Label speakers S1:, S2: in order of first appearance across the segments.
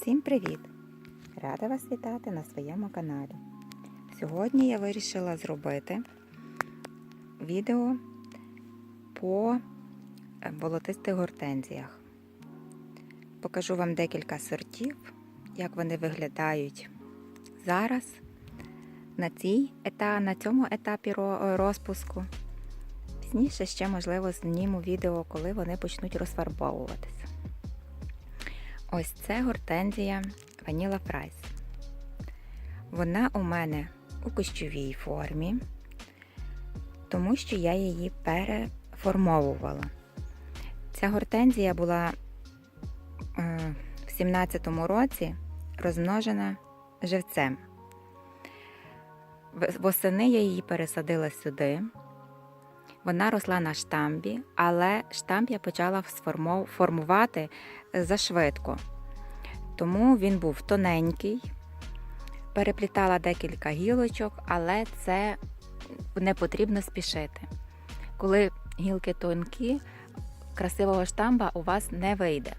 S1: Всім привіт! Рада вас вітати на своєму каналі. Сьогодні я вирішила зробити відео по е, болотистих гортензіях. Покажу вам декілька сортів, як вони виглядають зараз на, цій ета, на цьому етапі розпуску. Пізніше ще, можливо, зніму відео, коли вони почнуть розфарбовуватися. Ось це гортензія Vanilla Fries. Вона у мене у кущовій формі, тому що я її переформовувала. Ця гортензія була е, в 17-му році розмножена живцем. Восени я її пересадила сюди. Вона росла на штамбі, але штамб я почала формувати зашвидко. Тому він був тоненький, переплітала декілька гілочок, але це не потрібно спішити. Коли гілки тонкі, красивого штамба у вас не вийде.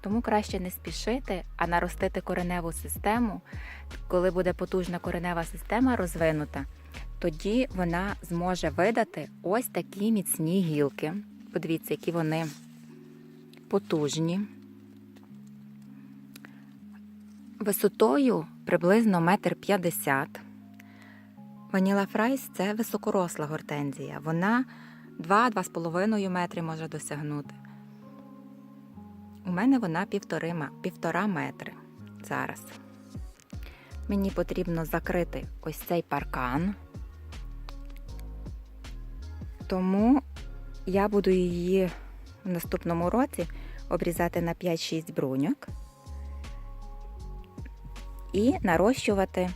S1: Тому краще не спішити, а наростити кореневу систему. Коли буде потужна коренева система розвинута, тоді вона зможе видати ось такі міцні гілки. Подивіться, які вони потужні. Висотою приблизно метр п'ятдесят. Ваніла Фрайс це високоросла гортензія. Вона 2-2,5 метри може досягнути. У мене вона півтори, півтора метри зараз. Мені потрібно закрити ось цей паркан. Тому я буду її в наступному році обрізати на 5-6 бруньок і нарощувати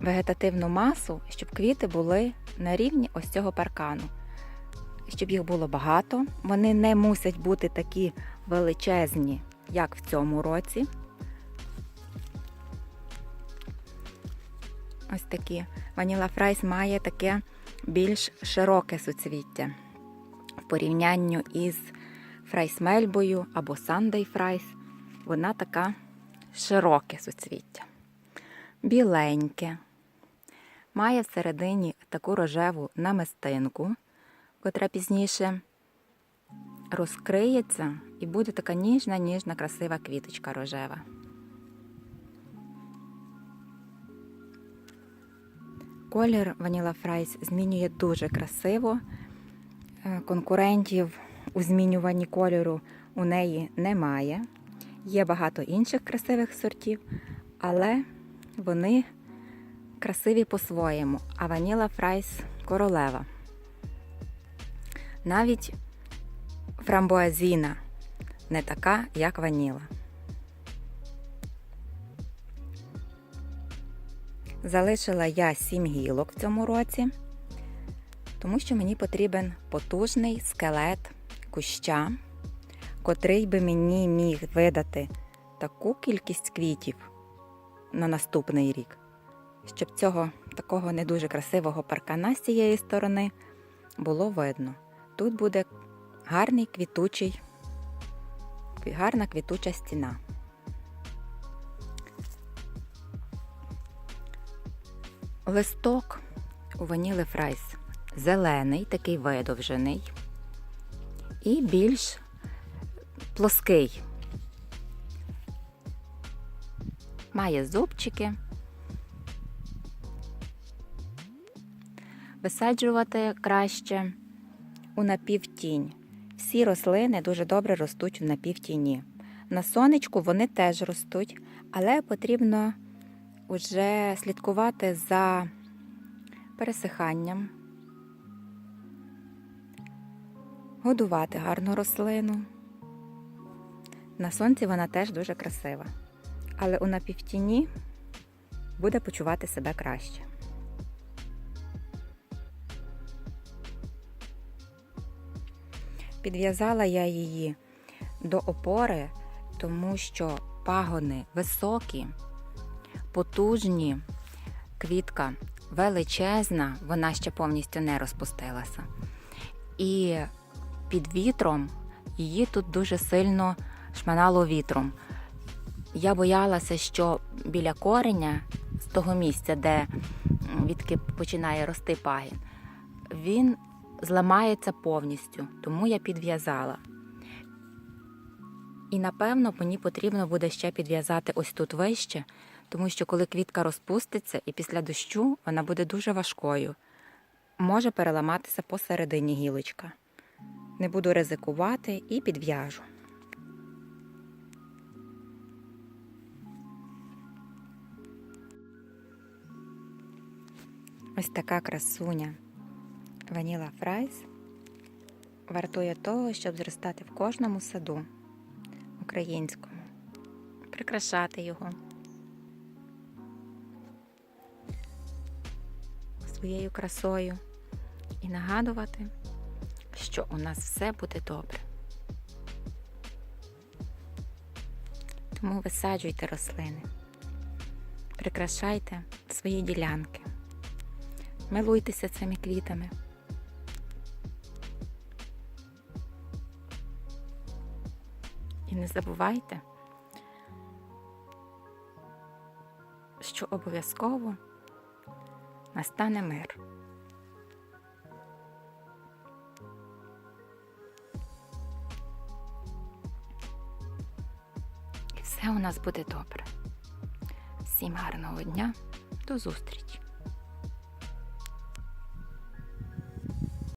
S1: вегетативну масу, щоб квіти були на рівні ось цього паркану. Щоб їх було багато, вони не мусять бути такі величезні, як в цьому році. Ось такі. Ваніла Фрайс має таке більш широке суцвіття в порівнянні із Фрайс Мельбою або Сандей Фрайс. Вона така широке суцвіття. Біленьке. Має всередині таку рожеву намистинку, котра пізніше розкриється і буде така ніжна, ніжна, красива квіточка рожева. Колір Vanilla Fries змінює дуже красиво. Е, Конкурентів у змінюванні кольору у неї немає. Є багато інших красивих сортів, але вони красиві по-своєму. А Vanilla Fries королева. Навіть фрамбуазіна не така, як ваніла. Залишила я 7 гілок в цьому році, тому що мені потрібен потужний скелет куща, котрий би мені міг видати таку кількість квітів на наступний рік, щоб цього такого не дуже красивого паркана з цієї сторони було видно. Тут буде гарний квітучий, гарна квітуча стіна. Листок у ваніли фрайс зелений, такий видовжений і більш плоский. Має зубчики. Висаджувати краще у напівтінь. Всі рослини дуже добре ростуть в напівтіні. На сонечку вони теж ростуть, але потрібно вже слідкувати за пересиханням, годувати гарну рослину. На сонці вона теж дуже красива, але у напівтіні буде почувати себе краще. Підв'язала я її до опори, тому що пагони високі, потужні, квітка величезна, вона ще повністю не розпустилася. І під вітром її тут дуже сильно шманало вітром. Я боялася, що біля кореня, з того місця, де відки починає рости пагін, він зламається повністю, тому я підв'язала. І напевно мені потрібно буде ще підв'язати ось тут вище, тому що коли квітка розпуститься і після дощу вона буде дуже важкою. Може переламатися посередині гілочка. Не буду ризикувати і підв'яжу. Ось така красуня Ваніла Фрайс вартує того, щоб зростати в кожному саду українському, прикрашати його своєю красою і нагадувати, що у нас все буде добре. Тому висаджуйте рослини, прикрашайте свої ділянки, милуйтеся цими квітами. Не забувайте, що обов'язково настане мир. І все у нас буде добре. Всім гарного дня, до зустрічі!